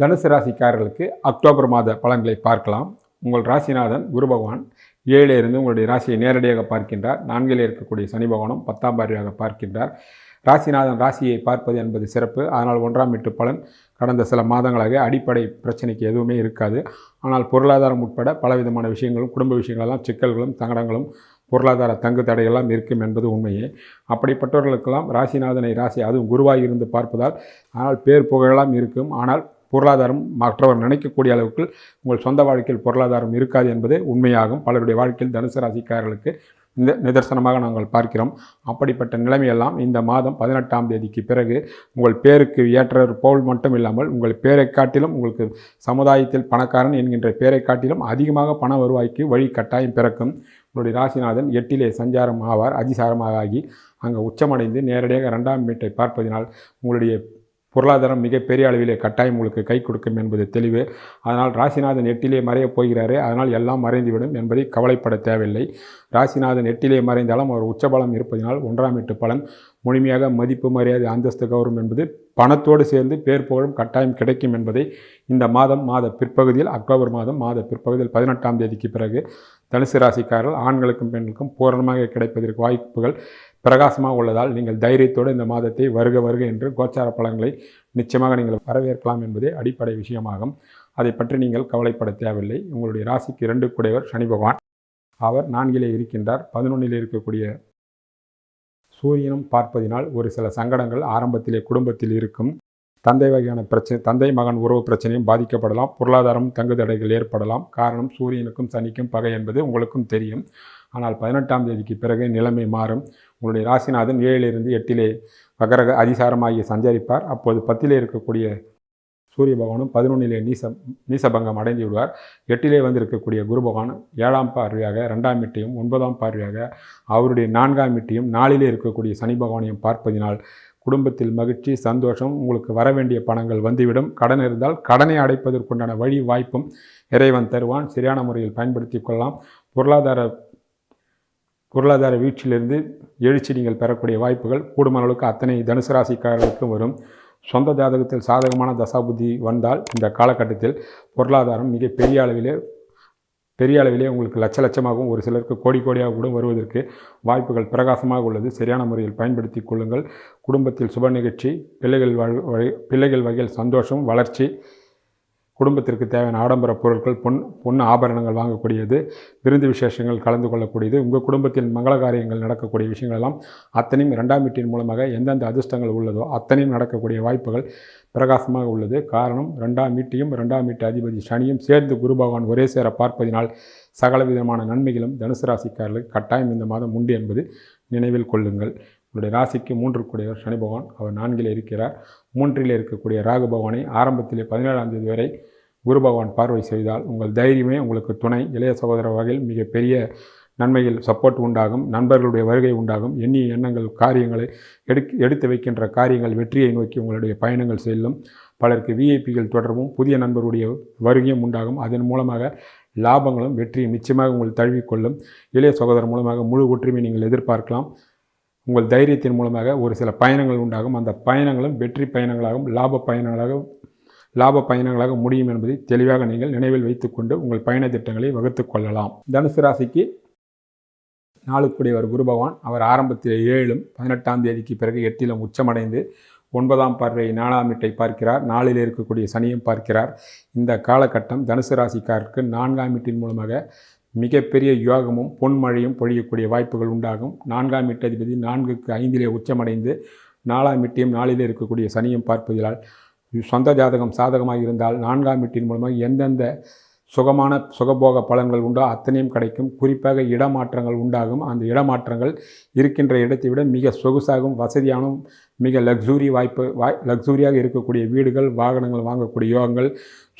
தனுசு ராசிக்காரர்களுக்கு அக்டோபர் மாத பலன்களை பார்க்கலாம். உங்கள் ராசிநாதன் குரு பகவான் ஏழில் இருந்து உங்களுடைய ராசியை நேரடியாக பார்க்கின்றார். நான்கில் இருக்கக்கூடிய சனி பகவானும் பத்தாம் பார்வையாக பார்க்கின்றார். ராசிநாதன் ராசியை பார்ப்பது என்பது சிறப்பு. ஆனால் ஒன்றாம் வீட்டு பலன் கடந்த சில மாதங்களாக அடிப்படை பிரச்சனைக்கு எதுவுமே இருக்காது. ஆனால் பொருளாதாரம் உட்பட பலவிதமான விஷயங்களும் குடும்ப விஷயங்களெல்லாம் சிக்கல்களும் சங்கடங்களும் பொருளாதார தங்கு தடையெல்லாம் இருக்கும் என்பது உண்மையே. அப்படிப்பட்டவர்களுக்கெல்லாம் ராசிநாதனை ராசி அதுவும் குருவாக இருந்து பார்ப்பதால் ஆனால் பேர் புகழெல்லாம் இருக்கும். ஆனால் பொருளாதாரம் மற்றவர் நினைக்கக்கூடிய அளவுக்கு உங்கள் சொந்த வாழ்க்கையில் பொருளாதாரம் இருக்காது என்பது உண்மையாகும். பலருடைய வாழ்க்கையில் தனுசு ராசிக்காரர்களுக்கு இந்த நிதர்சனமாக நாங்கள் பார்க்கிறோம். அப்படிப்பட்ட நிலைமையெல்லாம் இந்த மாதம் பதினெட்டாம் தேதிக்கு பிறகு உங்கள் பேருக்கு ஏற்ற போல் மட்டும் இல்லாமல் உங்கள் பேரை காட்டிலும் உங்களுக்கு சமுதாயத்தில் பணக்காரன் என்கின்ற பேரை காட்டிலும் அதிகமாக பண வருவாய்க்கு வழி கட்டாயம் பிறக்கும். உங்களுடைய ராசிநாதன் எட்டிலே சஞ்சாரம் ஆவார் அதிசாரமாக ஆகி அங்கே உச்சமடைந்து நேரடியாக ரெண்டாம் வீட்டை பார்ப்பதினால் உங்களுடைய பொருளாதாரம் மிகப்பெரிய அளவிலே கட்டாயம் உங்களுக்கு கை கொடுக்கும் என்பது தெளிவு. அதனால் ராசிநாதன் எட்டிலே மறையப் போகிறாரே அதனால் எல்லாம் மறைந்துவிடும் என்பதை கவலைப்பட தேவையில்லை. ராசிநாதன் எட்டிலே மறைந்தாலும் அவர் உச்சபலம் இருப்பதினால் ஒன்றாம் எட்டு பலன் முழுமையாக மதிப்பு மரியாதை அந்தஸ்து கௌரவம் என்பது பணத்தோடு சேர்ந்து பேர் புகழும் கட்டாயம் கிடைக்கும் என்பதை இந்த மாதம் மாத பிற்பகுதியில் அக்டோபர் மாதம் மாத பிற்பகுதியில் பதினெட்டாம் தேதிக்கு பிறகு தனுசு ராசிக்காரர்கள் ஆண்களுக்கும் பெண்களுக்கும் பூரணமாக கிடைப்பதற்கு வாய்ப்புகள் பிரகாசமாக உள்ளதால் நீங்கள் தைரியத்தோடு இந்த மாதத்தை வருக வருக என்று கோச்சார பலன்களை நிச்சயமாக நீங்கள் வரவேற்கலாம் என்பதே அடிப்படை விஷயமாகும். அதை பற்றி நீங்கள் கவலைப்பட தேவையில்லை. உங்களுடைய ராசிக்கு இரண்டு குடைவர் சனி பகவான். அவர் நான்கிலே இருக்கின்றார். பதினொன்றில் இருக்கக்கூடிய சூரியனும் பார்ப்பதினால் ஒரு சில சங்கடங்கள் ஆரம்பத்திலே குடும்பத்தில் இருக்கும். தந்தை வகையான பிரச்சனை தந்தை மகன் உறவு பிரச்சனையும் பாதிக்கப்படலாம். பொருளாதாரம் தங்குதடைகள் ஏற்படலாம். காரணம் சூரியனுக்கும் சனிக்கும் பகை என்பது உங்களுக்கும் தெரியும். ஆனால் பதினெட்டாம் தேதிக்கு பிறகு நிலைமை மாறும். உங்களுடைய ராசிநாதன் ஏழிலிருந்து எட்டிலே வகரக அதிசாரமாகி சஞ்சரிப்பார். அப்போது பத்திலே இருக்கக்கூடிய சூரிய பகவானும் பதினொன்றிலே நீச நீசபங்கம் அடைந்து விடுவார். எட்டிலே வந்திருக்கக்கூடிய குரு பகவான் ஏழாம் பார்வையாக ரெண்டாம் வீட்டையும் ஒன்பதாம் பார்வையாக அவருடைய நான்காம் வீட்டையும் நாளிலே இருக்கக்கூடிய சனி பகவானையும் பார்ப்பதினால் குடும்பத்தில் மகிழ்ச்சி சந்தோஷம் உங்களுக்கு வர வேண்டிய பணங்கள் வந்துவிடும். கடன் இருந்தால் கடனை அடைப்பதற்குண்டான வழி வாய்ப்பும் இறைவன் தருவான். சரியான முறையில் பயன்படுத்தி கொள்ளலாம். பொருளாதார பொருளாதார வீழ்ச்சியிலிருந்து எழுச்சி நீங்கள் பெறக்கூடிய வாய்ப்புகள் கூடுமான அளவுக்கு அத்தனை தனுசு ராசிக்காரர்களுக்கும் வரும். சொந்த ஜாதகத்தில் சாதகமான தசாபுத்தி வந்தால் இந்த காலகட்டத்தில் பொருளாதாரம் மிக பெரிய அளவிலே பெரிய அளவிலே உங்களுக்கு லட்ச லட்சமாகவும் ஒரு சிலருக்கு கோடி கோடியாக கூட வருவதற்கு வாய்ப்புகள் பிரகாசமாக உள்ளது. சரியான முறையில் பயன்படுத்தி கொள்ளுங்கள். குடும்பத்தில் சுப நிகழ்ச்சி பிள்ளைகள் வாழ் பிள்ளைகள் வகையில் சந்தோஷம் வளர்ச்சி குடும்பத்திற்கு தேவையான ஆடம்பர பொருட்கள் பொன் பொன் ஆபரணங்கள் வாங்கக்கூடியது விருந்து விசேஷங்கள் கலந்து கொள்ளக்கூடியது உங்கள் குடும்பத்தில் மங்கள காரியங்கள் நடக்கக்கூடிய விஷயங்கள் எல்லாம் அத்தனையும் ரெண்டாம் வீட்டின் மூலமாக எந்தெந்த அதிர்ஷ்டங்கள் உள்ளதோ அத்தனையும் நடக்கக்கூடிய வாய்ப்புகள் பிரகாசமாக உள்ளது. காரணம் ரெண்டாம் வீட்டையும் ரெண்டாம் வீட்டு அதிபதி சனியும் சேர்ந்து குரு பகவான் ஒரே சேர பார்ப்பதினால் சகல விதமான நன்மைகளும் தனுசு ராசிக்காரர்களுக்கு கட்டாயம் இந்த மாதம் உண்டு என்பது நினைவில் கொள்ளுங்கள். உங்களுடைய ராசிக்கு மூன்று கூடியவர் சனி பகவான். அவர் நான்கில் இருக்கிறார். மூன்றில் இருக்கக்கூடிய ராகு பகவானை ஆரம்பத்திலே பதினேழாம் தேதி வரை குரு பகவான் பார்வை செய்தால் உங்கள் தைரியமே உங்களுக்கு துணை. இளைய சகோதர வகையில் மிகப்பெரிய நன்மையில் சப்போர்ட் உண்டாகும். நண்பர்களுடைய வருகை உண்டாகும். எண்ணிய எண்ணங்கள் காரியங்களை எடுக் எடுத்து வைக்கின்ற காரியங்கள் வெற்றியை நோக்கி உங்களுடைய பயணங்கள் செல்லும். பலருக்கு விஐபிகள் தொடர்பும் புதிய நண்பருடைய வருகையும் உண்டாகும். அதன் மூலமாக லாபங்களும் வெற்றியும் நிச்சயமாக உங்கள் தழுவிக்கொள்ளும் இளைய சகோதரர் மூலமாக முழு ஒற்றுமை நீங்கள் எதிர்பார்க்கலாம். உங்கள் தைரியத்தின் மூலமாக ஒரு சில பயணங்கள் உண்டாகும். அந்த பயணங்களும் வெற்றி பயணங்களாகவும் லாப பயணங்களாக லாப பயணங்களாக முடியும் என்பதை தெளிவாக நீங்கள் நினைவில் வைத்துக்கொண்டு உங்கள் பயண திட்டங்களை வகுத்து கொள்ளலாம். தனுசு ராசிக்கு நாளுக்குடையவர் குரு பகவான். அவர் ஆரம்பத்தில் ஏழும் பதினெட்டாம் தேதிக்கு பிறகு எட்டிலும் உச்சமடைந்து ஒன்பதாம் பார்வை நாலாம் வீட்டை பார்க்கிறார். நாளில் இருக்கக்கூடிய சனியும் பார்க்கிறார். இந்த காலகட்டம் தனுசு ராசிக்காருக்கு நான்காம் வீட்டின் மூலமாக மிகப்பெரிய யோகமும் பொன்மழையும் பொழியக்கூடிய வாய்ப்புகள் உண்டாகும். நான்காம் வீட்டதிபதி நான்குக்கு ஐந்திலே உச்சமடைந்து நாலாம் வீட்டையும் நாளிலே இருக்கக்கூடிய சனியும் பார்ப்பதால் சொந்த ஜாதகம் சாதகமாக இருந்தால் நான்காம் வீட்டின் மூலமாக எந்தெந்த சுகமான சுகபோக பலன்கள் உண்டோ அத்தனையும் கிடைக்கும். குறிப்பாக இடமாற்றங்கள் உண்டாகும். அந்த இடமாற்றங்கள் இருக்கின்ற இடத்தை விட மிக சொகுசாகவும் வசதியானும் மிக லக்ஸூரி வாய்ப்பு வாய் லக்ஸூரியாக இருக்கக்கூடிய வீடுகள் வாகனங்கள் வாங்கக்கூடிய யோகங்கள்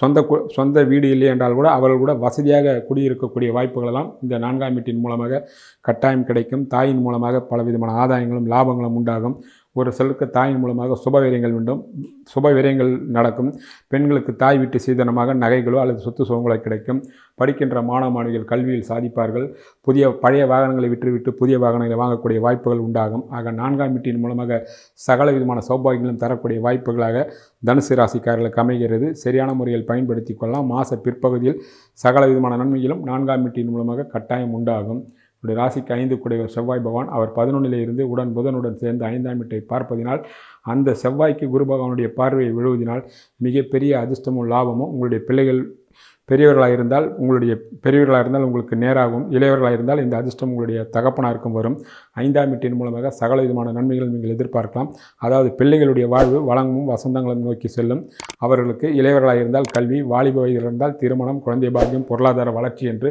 சொந்த சொந்த வீடு இல்லை என்றால் கூட அவர்கள் கூட வசதியாக குடியிருக்கக்கூடிய வாய்ப்புகளெல்லாம் இந்த நான்காம் வீட்டின் மூலமாக கட்டாயம் கிடைக்கும். தாயின் மூலமாக பலவிதமான ஆதாயங்களும் லாபங்களும் உண்டாகும். ஒரு சிலருக்கு தாயின் மூலமாக சுப விரயங்கள் வேண்டும். சுப விரயங்கள் நடக்கும். பெண்களுக்கு தாய் வீட்டு சீதனமாக நகைகளோ அல்லது சொத்து சுகங்களோ கிடைக்கும். படிக்கின்ற மாணவ மாணவிகள் கல்வியில் சாதிப்பார்கள். புதிய பழைய வாகனங்களை விற்றுவிட்டு புதிய வாகனங்களை வாங்கக்கூடிய வாய்ப்புகள் உண்டாகும். ஆக நான்காம் வீட்டின் மூலமாக சகல விதமான சௌபாகியங்களும் தரக்கூடிய வாய்ப்புகளாக தனுசு ராசிக்காரர்களுக்கு அமைகிறது. சரியான முறையில் பயன்படுத்தி கொள்ளலாம். மாத பிற்பகுதியில் சகல விதமான நன்மைகளும் நான்காம் வீட்டின் மூலமாக கட்டாயம் உண்டாகும். உடைய ராசிக்கு ஐந்து குடைவர் செவ்வாய் பகவான் அவர் பதினொன்றிலே இருந்து உடன் புதனுடன் சேர்ந்து ஐந்தாம் வீட்டை பார்ப்பதினால் அந்த செவ்வாய்க்கு குரு பகவானுடைய பார்வையை விழுவதினால் மிகப்பெரிய அதிர்ஷ்டமும் லாபமும் உங்களுடைய பிள்ளைகள் பெரியவர்களாக இருந்தால் உங்களுடைய பெரியவர்களாக இருந்தால் உங்களுக்கு நேராகும். இளையவர்களாக இருந்தால் இந்த அதிர்ஷ்டம் உங்களுடைய தகப்பனாருக்கும் வரும். ஐந்தாம் வீட்டின் மூலமாக சகல விதமான நன்மைகள் நீங்கள் எதிர்பார்க்கலாம். அதாவது பிள்ளைகளுடைய வாழ்வு வளமும் வசந்தங்களும் நோக்கி செல்லும். அவர்களுக்கு இளையவர்களாக இருந்தால் கல்வி வாலிப வயதில் இருந்தால் திருமணம் குழந்தை பாக்கியம் பொருளாதார வளர்ச்சி என்று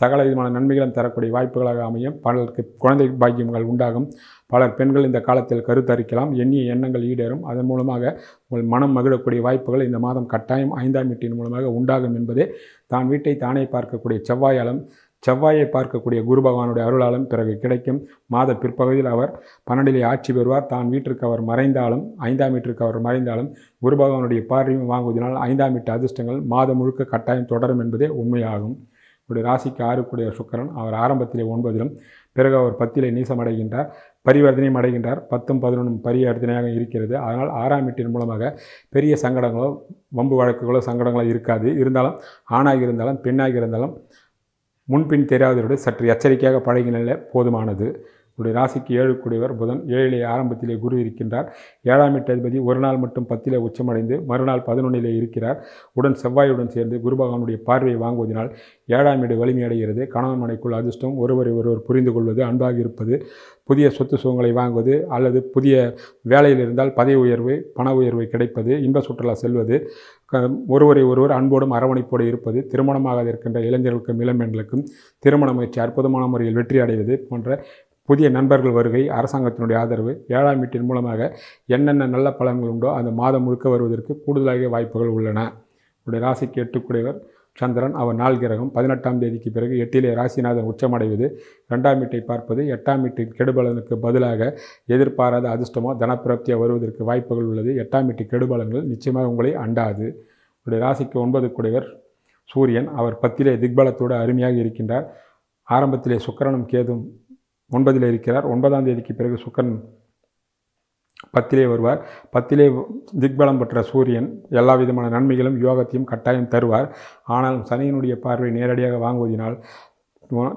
சகல விதமான நன்மைகளும் தரக்கூடிய வாய்ப்புகளாக அமையும். பலருக்கு குழந்தை பாக்கியங்கள் உண்டாகும். பலர் பெண்கள் இந்த காலத்தில் கருத்தரிக்கலாம். எண்ணிய எண்ணங்கள் ஈடேறும். அதன் மூலமாக உங்கள் மனம் மகிழக்கூடிய வாய்ப்புகள் இந்த மாதம் கட்டாயம் ஐந்தாம் வீட்டின் மூலமாக உண்டாகும் என்பதே தான் வீட்டை தானே பார்க்கக்கூடிய செவ்வாயாலும் செவ்வாயை பார்க்கக்கூடிய குரு பகவானுடைய அருளாலும் பிறகு கிடைக்கும். மாத பிற்பகுதியில் அவர் பன்னெண்டிலே ஆட்சி பெறுவார். தான் வீட்டிற்கு அவர் மறைந்தாலும் ஐந்தாம் வீட்டிற்கு அவர் மறைந்தாலும் குரு பகவானுடைய பார்வையும் வாங்குவதனால் ஐந்தாம் வீட்டு அதிர்ஷ்டங்கள் மாதம் முழுக்க கட்டாயம் தொடரும் என்பதே உண்மையாகும். இப்படி ராசிக்கு ஆறுக்குடைய சுக்கரன். அவர் ஆரம்பத்திலே ஒன்பதிலும் பிறகு அவர் பத்திலே நீசமடைகின்றார் பரிவர்த்தனையும் அடைகின்றார். பத்தும் பதினொன்றும் பரிவர்த்தனையாக இருக்கிறது. அதனால் ஆறாம் வீட்டின் மூலமாக பெரிய சங்கடங்களோ வம்பு வழக்குகளோ சங்கடங்களோ இருக்காது. இருந்தாலும் ஆணாக இருந்தாலும் பெண்ணாக இருந்தாலும் முன்பின் தெரியாதவரோடு சற்று எச்சரிக்கையாக பழகினாலே போதுமானது. உடைய ராசிக்கு ஏழு கூடியவர் புதன் ஏழிலே ஆரம்பத்திலே குரு இருக்கின்றார். ஏழாம் எட்டு அதிபதி ஒரு நாள் மட்டும் பத்திலே உச்சமடைந்து மறுநாள் பதினொன்றிலே இருக்கிறார். உடன் செவ்வாயுடன் சேர்ந்து குருபகவானுடைய பார்வையை வாங்குவதனால் ஏழாம் வீடு வலிமையடைகிறது கணவன் மனைக்குள் அதிர்ஷ்டம் ஒருவரை ஒருவர் புரிந்து கொள்வது அன்பாக இருப்பது புதிய சொத்து சுகங்களை வாங்குவது அல்லது புதிய வேலையில் இருந்தால் பதவி உயர்வு பண உயர்வு கிடைப்பது இன்ப சுற்றுலா செல்வது ஒருவரை ஒருவர் அன்போடும் அரவணைப்போடு இருப்பது திருமணமாக இருக்கின்ற இளைஞர்களுக்கும் இளம்பெண்களுக்கும் திருமண முயற்சி அற்புதமான முறையில் வெற்றி அடைவது போன்ற புதிய நண்பர்கள் வருகை அரசாங்கத்தினுடைய ஆதரவு ஏழாம் வீட்டின் மூலமாக என்னென்ன நல்ல பலன்கள் உண்டோ அந்த மாதம் முழுக்க வருவதற்கு கூடுதலாக வாய்ப்புகள் உள்ளன. உடைய ராசிக்கு எட்டுக்குடையவர் சந்திரன். அவர் நாள் கிரகம் பதினெட்டாம் தேதிக்கு பிறகு எட்டிலே ராசிநாதன் உச்சமடைவது. ரெண்டாம் வீட்டை பார்ப்பது எட்டாம் வீட்டின் கெடுபலனுக்கு பதிலாக எதிர்பாராத அதிர்ஷ்டமோ தனப்பிரப்தியாக வருவதற்கு வாய்ப்புகள் உள்ளது. எட்டாம் வீட்டு கெடுபலன்கள் நிச்சயமாக உங்களை அண்டாது. உடைய ராசிக்கு ஒன்பது குடைவர் சூரியன். அவர் பத்திலே திக்பலத்தோடு அருமையாக இருக்கின்றார். ஆரம்பத்திலே சுக்கரனும் கேதும் ஒன்பதில் இருக்கிறார். ஒன்பதாம் தேதிக்கு பிறகு சுக்கன் பத்திலே வருவார். பத்திலே திக்பலம் பெற்ற சூரியன் எல்லா விதமான நன்மைகளும் யோகத்தையும் கட்டாயம் தருவார். ஆனாலும் சனியினுடைய பார்வை நேரடியாக வாங்குவதினால்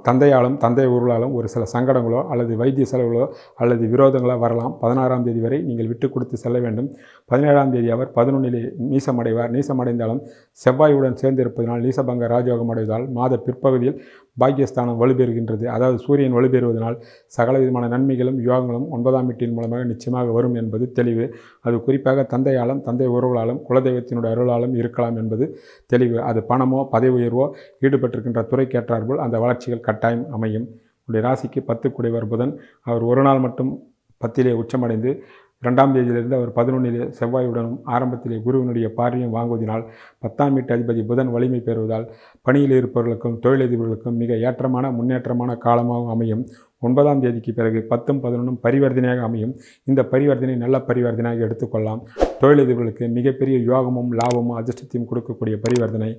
தந்தையாலும் தந்தை உருளாலும் ஒரு சில சங்கடங்களோ அல்லது வைத்திய செலவுகளோ அல்லது விரோதங்களோ வரலாம். பதினாறாம் தேதி வரை நீங்கள் விட்டு கொடுத்து செல்ல வேண்டும். பதினேழாம் தேதி அவர் பதினொன்றிலே நீசமடைவார். நீசமடைந்தாலும் செவ்வாயுடன் சேர்ந்திருப்பதனால் நீசபங்க ராஜயோகம் அடைவதால் மாத பிற்பகுதியில் பாக்கியஸ்தானம் வலுப்பெறுகின்றது அதாவது சூரியன் வலுப்பெறுவதனால் சகல விதமான நன்மைகளும் யோகங்களும் ஒன்பதாம் வீட்டின் மூலமாக நிச்சயமாக வரும் என்பது தெளிவு. அது குறிப்பாக தந்தையாலும் தந்தை உறவுகளாலும் குலதெய்வத்தினுடைய அருளாலும் இருக்கலாம் என்பது தெளிவு. அது பணமோ பதவி உயர்வோ ஈடுபட்டிருக்கின்ற துறைக்கேற்றார்போல் அந்த வளர்ச்சிகள் கட்டாயம் அமையும். உடைய ராசிக்கு பத்து குடைவர் புதன். அவர் ஒரு நாள் மட்டும் பத்திலே உச்சமடைந்து ரெண்டாம் தேதியிலிருந்து அவர் பதினொன்றிலே செவ்வாயுடனும் ஆரம்பத்திலே குருவினுடைய பார்வையும் வாங்குவதினால் பத்தாம் வீட்டு அதிபதி புதன் வலிமை பெறுவதால் பணியில் இருப்பவர்களுக்கும் தொழிலதிபர்களுக்கும் மிக ஏற்றமான முன்னேற்றமான காலமாகவும் அமையும். ஒன்பதாம் தேதிக்கு பிறகு பத்தும் பதினொன்றும் பரிவர்த்தனையாக அமையும். இந்த பரிவர்த்தனை நல்ல பரிவர்த்தனையாக எடுத்துக்கொள்ளலாம். தொழிலதிபர்களுக்கு மிகப்பெரிய யோகமும் லாபமும் அதிர்ஷ்டத்தையும் கொடுக்கக்கூடிய பரிவர்த்தனை.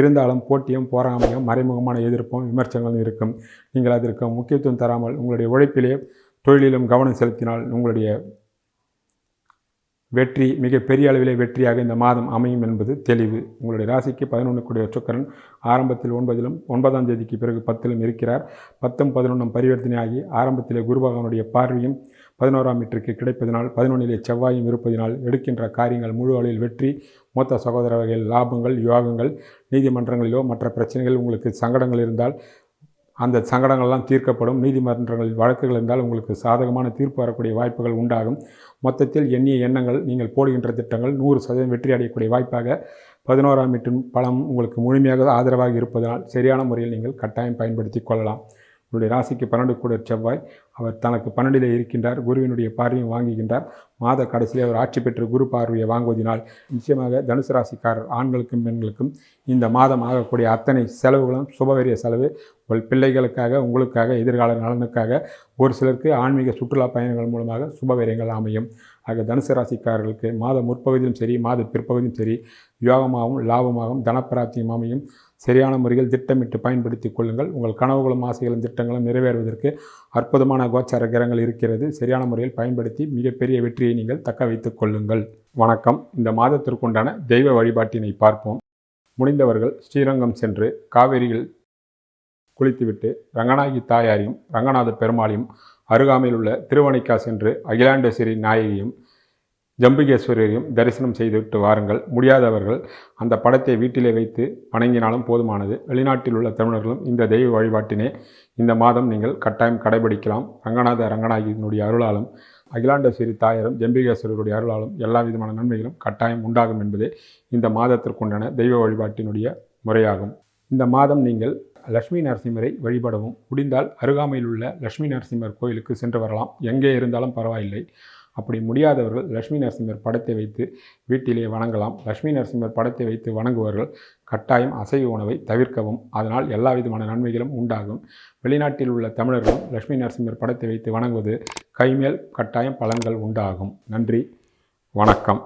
இருந்தாலும் போட்டியும் போராமையும் மறைமுகமான எதிர்ப்பும் விமர்சனங்களும் இருக்கும். நீங்கள் அதற்கு முக்கியத்துவம் தராமல் உங்களுடைய உழைப்பிலே தொழிலிலும் கவனம் செலுத்தினால் உங்களுடைய வெற்றி மிகப்பெரிய அளவிலே வெற்றியாக இந்த மாதம் அமையும் என்பது தெளிவு. உங்களுடைய ராசிக்கு பதினொன்று கூடிய சுக்கரன் ஆரம்பத்தில் ஒன்பதிலும் ஒன்பதாம் தேதிக்கு பிறகு பத்திலும் இருக்கிறார். பத்தும் பதினொன்றும் பரிவர்த்தனையாகி ஆரம்பத்திலே குருபகவனுடைய பார்வையும் பதினோராம் மீட்டருக்கு கிடைப்பதனால் பதினொன்றிலே செவ்வாயும் இருப்பதினால் எடுக்கின்ற காரியங்கள் முழு அளவில் வெற்றி மூத்த சகோதர வகையில் லாபங்கள் யோகங்கள் நீதிமன்றங்களிலோ மற்ற பிரச்சனைகள் உங்களுக்கு சங்கடங்கள் இருந்தால் அந்த சங்கடங்கள்லாம் தீர்க்கப்படும். நீதிமன்றங்களில் வழக்குகள் இருந்தால் உங்களுக்கு சாதகமான தீர்ப்பு வரக்கூடிய வாய்ப்புகள் உண்டாகும். மொத்தத்தில் எண்ணிய எண்ணங்கள் நீங்கள் போடுகின்ற திட்டங்கள் நூறு சதவீதம் வெற்றி அடையக்கூடிய வாய்ப்பாக பதினோராம் வீட்டின் பலம் உங்களுக்கு முழுமையாக ஆதரவாக இருப்பதனால் சரியான முறையில் நீங்கள் கட்டாயம் பயன்படுத்தி கொள்ளலாம். உங்களுடைய ராசிக்கு பன்னெண்டு கூட செவ்வாய். அவர் தனக்கு பன்னெண்டிலே இருக்கின்றார் குருவினுடைய பார்வையும் வாங்குகின்றார். மாத கடைசியில் அவர் ஆட்சி பெற்று குரு பார்வையை வாங்குவதினால் நிச்சயமாக தனுசு ராசிக்காரர் ஆண்களுக்கும் பெண்களுக்கும் இந்த மாதம் ஆகக்கூடிய அத்தனை செலவுகளும் சுபவரிய செலவு உங்கள் பிள்ளைகளுக்காக உங்களுக்காக எதிர்கால நலனுக்காக ஒரு சிலருக்கு ஆன்மீக சுற்றுலா பயணங்கள் மூலமாக சுபவரியங்கள் அமையும். ஆக தனுசு ராசிக்காரர்களுக்கு மாத முற்பகுதியும் சரி மாத பிற்பகுதியும் சரி யோகமாகவும் லாபமாகவும் தனப்பிராப்தியும் அமையும். சரியான முறையில் திட்டமிட்டு பயன்படுத்தி கொள்ளுங்கள். உங்கள் கனவுகளும் ஆசைகளும் திட்டங்களும் நிறைவேறுவதற்கு அற்புதமான கோச்சார கிரகங்கள் இருக்கிறது. சரியான முறையில் பயன்படுத்தி மிகப்பெரிய வெற்றியை நீங்கள் தக்க வைத்துக் கொள்ளுங்கள். வணக்கம். இந்த மாதத்திற்குண்டான தெய்வ வழிபாட்டினை பார்ப்போம். முடிந்தவர்கள் ஸ்ரீரங்கம் சென்று காவிரியில் குளித்துவிட்டு ரங்கநாயகி தாயாரையும் ரங்கநாத பெருமாளையும் அருகாமையில் உள்ள திருவணிக்கா சென்று அகிலாண்டேஸ்வரி நாயகியும் ஜம்புகேஸ்வரரையும் தரிசனம் செய்துவிட்டு வாருங்கள். முடியாதவர்கள் அந்த படத்தை வீட்டிலே வைத்து வணங்கினாலும் போதுமானது. வெளிநாட்டில் உள்ள தமிழர்களும் இந்த தெய்வ வழிபாட்டினை இந்த மாதம் நீங்கள் கட்டாயம் கடைபிடிக்கலாம். ரங்கநாத ரங்கநாயகியினுடைய அருளாலும் அகிலாண்டஸ்வரி தாயாரும் ஜம்பிகேஸ்வரருடைய அருளாலும் எல்லா விதமான நன்மைகளும் கட்டாயம் உண்டாகும் என்பதே இந்த மாதத்திற்குண்டான தெய்வ வழிபாட்டினுடைய முறையாகும். இந்த மாதம் நீங்கள் லட்சுமி நரசிம்மரை வழிபடவும் முடிந்தால் அருகாமையில் உள்ள லட்சுமி நரசிம்மர் கோயிலுக்கு சென்று வரலாம். எங்கே இருந்தாலும் பரவாயில்லை. அப்படி முடியாதவர்கள் லட்சுமி நரசிம்மர் படத்தை வைத்து வீட்டிலே வணங்கலாம். லட்சுமி நரசிம்மர் படத்தை வைத்து வணங்குவர்கள் கட்டாயம் அசைவ உணவை தவிர்க்கவும் அதனால் எல்லா விதமான நன்மைகளும் உண்டாகும். வெளிநாட்டில் உள்ள தமிழர்களும் லட்சுமி நரசிம்மர் படத்தை வைத்து வணங்குவது கைமேல் கட்டாயம் பலன்கள் உண்டாகும். நன்றி. வணக்கம்.